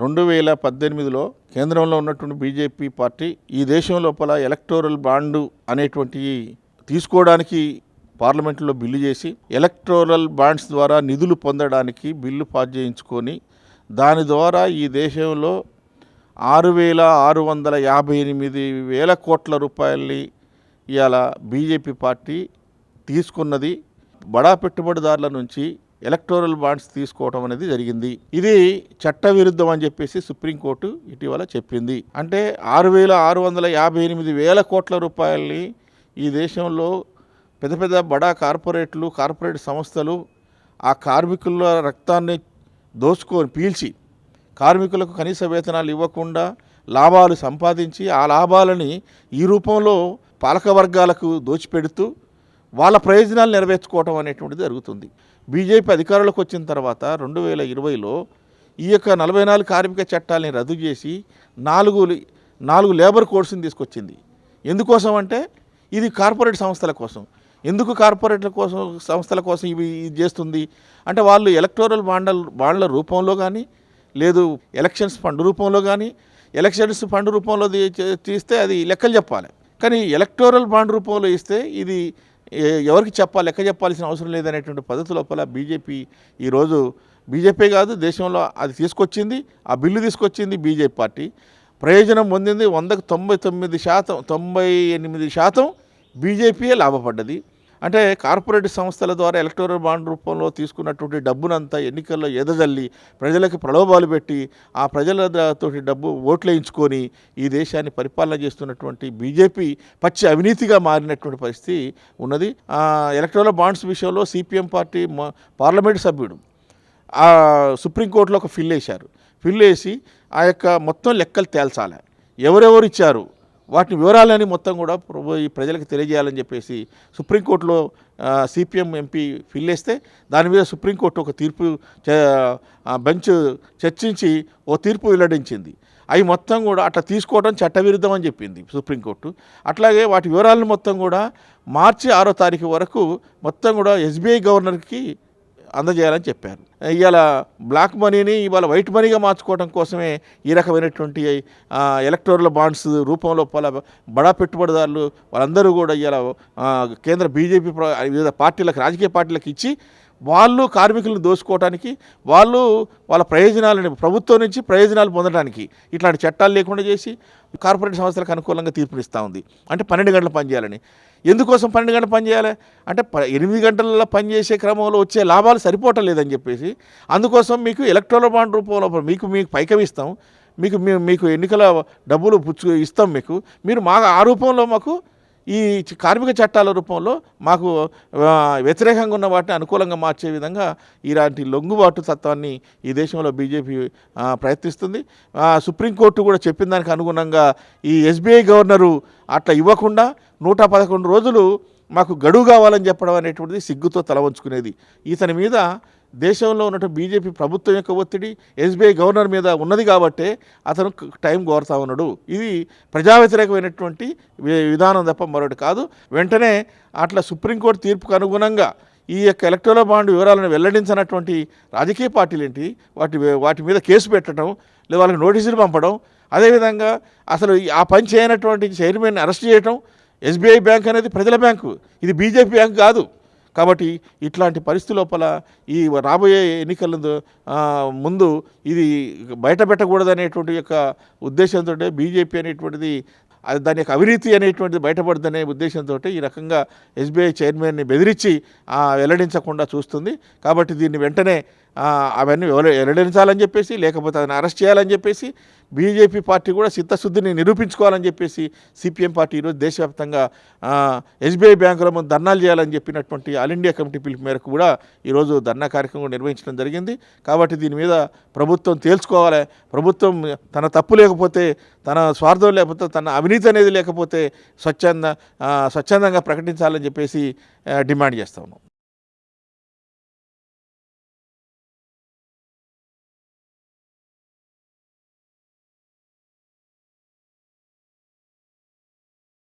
రెండు వేల పద్దెనిమిదిలో కేంద్రంలో ఉన్నటువంటి బీజేపీ పార్టీ ఈ దేశం లోపల ఎలక్టోరల్ బాండు అనేటువంటి తీసుకోవడానికి పార్లమెంట్లో బిల్లు చేసి ఎలక్టోరల్ బాండ్స్ ద్వారా నిధులు పొందడానికి బిల్లు పాస్ చేయించుకొని దాని ద్వారా ఈ దేశంలో ఆరు వేల ఆరు వందల యాభై ఎనిమిది వేల కోట్ల రూపాయల్ని ఇవాళ బీజేపీ పార్టీ తీసుకున్నది బడా పెట్టుబడిదారుల నుంచి ఎలక్టోరల్ బాండ్స్ తీసుకోవడం అనేది జరిగింది. ఇది చట్టవిరుద్ధం అని చెప్పేసి సుప్రీంకోర్టు ఇటీవల చెప్పింది. అంటే ఆరు వేల ఆరు వందల యాభై ఎనిమిది వేల కోట్ల రూపాయల్ని ఈ దేశంలో పెద్ద పెద్ద బడా కార్పొరేట్లు కార్పొరేట్ సంస్థలు ఆ కార్మికుల రక్తాన్ని దోచుకొని పీల్చి కార్మికులకు కనీస వేతనాలు ఇవ్వకుండా లాభాలు సంపాదించి ఆ లాభాలని ఈ రూపంలో పాలక వర్గాలకు దోచిపెడుతూ వాళ్ళ ప్రయోజనాలు నెరవేర్చుకోవటం అనేటువంటిది జరుగుతుంది. బీజేపీ అధికారంలోకి వచ్చిన తర్వాత రెండు వేల ఇరవైలో ఈ యొక్క నలభై నాలుగు కార్మిక చట్టాలని రద్దు చేసి నాలుగు నాలుగు లేబర్ కోడ్స్ని తీసుకొచ్చింది. ఎందుకోసం అంటే ఇది కార్పొరేట్ సంస్థల కోసం. ఎందుకు కార్పొరేట్ల కోసం సంస్థల కోసం ఇవి ఇది చేస్తుంది? అంటే వాళ్ళు ఎలక్టోరల్ బాండల్ బాండ్ల రూపంలో కానీ లేదు ఎలక్షన్స్ ఫండ్ రూపంలో కానీ ఎలక్షన్స్ ఫండ్ రూపంలో తీస్తే అది లెక్కలు చెప్పాలి. కానీ ఎలక్టోరల్ బాండ్ రూపంలో ఇస్తే ఇది ఎవరికి చెప్పాలి లెక్క చెప్పాల్సిన అవసరం లేదనేటువంటి పద్ధతి లోపల బీజేపీ ఈరోజు బీజేపీ కాదు దేశంలో అది తీసుకొచ్చింది ఆ బిల్లు తీసుకొచ్చింది బీజేపీ పార్టీ. ప్రయోజనం పొందింది వందకు తొంభై తొమ్మిది శాతం తొంభై ఎనిమిది శాతం బీజేపీయే లాభపడ్డది. అంటే కార్పొరేట్ సంస్థల ద్వారా ఎలక్టోరల్ బాండ్ రూపంలో తీసుకున్నటువంటి డబ్బునంతా ఎన్నికల్లో ఎదజల్లి ప్రజలకు ప్రలోభాలు పెట్టి ఆ ప్రజలతోటి డబ్బు ఓట్లు వేయించుకొని ఈ దేశాన్ని పరిపాలన చేస్తున్నటువంటి బీజేపీ పచ్చి అవినీతిగా మారినటువంటి పరిస్థితి ఉన్నది. ఆ ఎలక్టోరల్ బాండ్స్ విషయంలో సిపిఎం పార్టీ పార్లమెంటు పార్లమెంట్ సభ్యుడు ఆ సుప్రీంకోర్టులో ఒక ఫిల్ వేశారు. ఫిల్ వేసి ఆ యొక్క మొత్తం లెక్కలు తేల్చాలి. ఎవరెవరు ఇచ్చారు? వాటి వివరాలని మొత్తం కూడా ఈ ప్రజలకు తెలియజేయాలని చెప్పేసి సుప్రీంకోర్టులో సిపిఎం ఎంపీ ఫిల్ వేస్తే దాని మీద సుప్రీంకోర్టు ఒక తీర్పు చ- బెంచ్ చర్చించి ఓ తీర్పు వెల్లడించింది. అవి మొత్తం కూడా అట్లా తీసుకోవడం చట్టవిరుద్ధం అని చెప్పింది సుప్రీంకోర్టు. అట్లాగే వాటి వివరాలను మొత్తం కూడా మార్చి ఆరో తారీఖు వరకు మొత్తం కూడా ఎస్బీఐ గవర్నర్కి అందజేయాలని చెప్పారు. ఇవాళ బ్లాక్ మనీని ఇవాళ వైట్ మనీగా మార్చుకోవడం కోసమే ఈ రకమైనటువంటి ఎలక్టోరల్ బాండ్స్ రూపంలో పల బడా పెట్టుబడిదారులు వాళ్ళందరూ కూడా ఇవాళ కేంద్ర బీజేపీ వివిధ పార్టీలకు రాజకీయ పార్టీలకు ఇచ్చి వాళ్ళు కార్మికులను దోచుకోవడానికి వాళ్ళు వాళ్ళ ప్రయోజనాలని ప్రభుత్వం నుంచి ప్రయోజనాలు పొందడానికి ఇట్లాంటి చట్టాలు లేకుండా చేసి కార్పొరేట్ సంస్థలకు అనుకూలంగా తీర్పునిస్తూ ఉంది. అంటే పన్నెండు గంటలు పనిచేయాలని ఎందుకోసం పన్నెండు గంటలు పనిచేయాలి అంటే ప ఎనిమిది గంటల పనిచేసే క్రమంలో వచ్చే లాభాలు సరిపోవటం లేదని చెప్పేసి అందుకోసం మీకు ఎలక్ట్రల్ బాండ్ రూపంలో మీకు మీకు పైకం ఇస్తాం. మీకు మీకు ఎన్నికల డబ్బులు పుచ్చు ఇస్తాం మీకు. మీరు మా ఆ రూపంలో మాకు ఈ కార్మిక చట్టాల రూపంలో మాకు వ్యతిరేకంగా ఉన్న వాటిని అనుకూలంగా మార్చే విధంగా ఇలాంటి లొంగుబాటు తత్వాన్ని ఈ దేశంలో బీజేపీ ప్రయత్నిస్తుంది. సుప్రీంకోర్టు కూడా చెప్పిన దానికి అనుగుణంగా ఈ ఎస్బీఐ గవర్నరు అట్లా ఇవ్వకుండా నూట పదకొండు రోజులు మాకు గడువు కావాలని చెప్పడం అనేటువంటిది సిగ్గుతో తల వంచుకునేది. ఇతని మీద దేశంలో ఉన్నట్టు బీజేపీ ప్రభుత్వం యొక్క ఒత్తిడి ఎస్బీఐ గవర్నర్ మీద ఉన్నది కాబట్టే అతను టైం కోరుతా ఉన్నాడు. ఇది ప్రజా వ్యతిరేకమైనటువంటి విధానం తప్ప మరొకటి కాదు. వెంటనే అట్లా సుప్రీంకోర్టు తీర్పుకు అనుగుణంగా ఈ యొక్క ఎలక్ట్రల్ బాండ్ వివరాలను వెల్లడించినటువంటి రాజకీయ పార్టీలు ఏంటి వాటి వాటి మీద కేసు పెట్టడం లేదా వాళ్ళకి నోటీసులు పంపడం అదేవిధంగా అసలు ఆ పని చేయనటువంటి చైర్మన్ అరెస్ట్ చేయటం ఎస్బీఐ బ్యాంక్ అనేది ప్రజల బ్యాంకు. ఇది బీజేపీ బ్యాంక్ కాదు. కాబట్టి ఇట్లాంటి పరిస్థితి లోపల ఈ రాబోయే ఎన్నికల ముందు ఇది బయట పెట్టకూడదనేటువంటి యొక్క ఉద్దేశంతో బీజేపీ అనేటువంటిది అది దాని యొక్క అవినీతి అనేటువంటిది బయటపడుతుందనే ఉద్దేశంతో ఈ రకంగా ఎస్బీఐ చైర్మన్ని బెదిరించి వెల్లడించకుండా చూస్తుంది. కాబట్టి దీన్ని వెంటనే అవన్నీ వెల్లడించాలని చెప్పేసి లేకపోతే అతను అరెస్ట్ చేయాలని చెప్పేసి బీజేపీ పార్టీ కూడా చిత్తశుద్ధిని నిరూపించుకోవాలని చెప్పేసి సిపిఎం పార్టీ ఈరోజు దేశవ్యాప్తంగా ఎస్బీఐ బ్యాంకుల ముందు ధర్నాలు చేయాలని చెప్పినటువంటి ఆల్ ఇండియా కమిటీ పిలుపు మేరకు కూడా ఈరోజు ధర్నా కార్యక్రమం నిర్వహించడం జరిగింది. కాబట్టి దీని మీద ప్రభుత్వం తేల్చుకోవాలి. ప్రభుత్వం తన తప్పు లేకపోతే తన స్వార్థం లేకపోతే తన అవినీతి అనేది లేకపోతే స్వచ్ఛంద స్వచ్ఛందంగా ప్రకటించాలని చెప్పేసి డిమాండ్ చేస్తా ఉన్నాం.